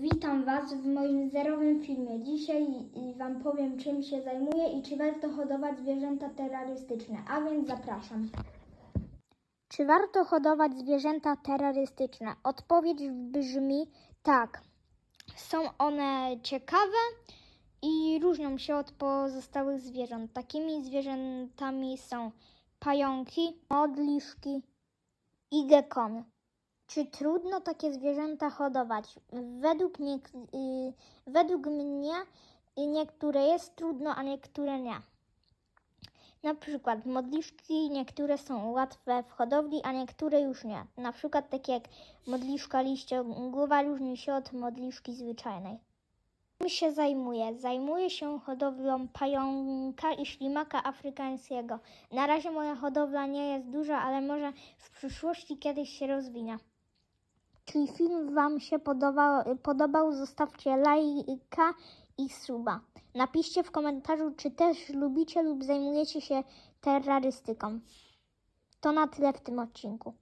witam Was w moim zerowym filmie. Dzisiaj Wam powiem, czym się zajmuję i czy warto hodować zwierzęta terrorystyczne, a więc zapraszam. Czy warto hodować zwierzęta terrorystyczne? Odpowiedź brzmi tak. Są one ciekawe i różnią się od pozostałych zwierząt. Takimi zwierzętami są pająki, modliszki i gekony. Czy trudno takie zwierzęta hodować? Według, nie, y, według mnie niektóre jest trudno, a niektóre nie. Na przykład modliszki niektóre są łatwe w hodowli, a niektóre już nie. Na przykład takie jak modliszka liściogłowa różni się od modliszki zwyczajnej. Czym się zajmuję? Zajmuję się hodowlą pająka i ślimaka afrykańskiego. Na razie moja hodowla nie jest duża, ale może w przyszłości kiedyś się rozwinie. Jeśli film Wam się podobał, podobał, zostawcie lajka i suba. Napiszcie w komentarzu, czy też lubicie lub zajmujecie się terrorystyką. To na tyle w tym odcinku.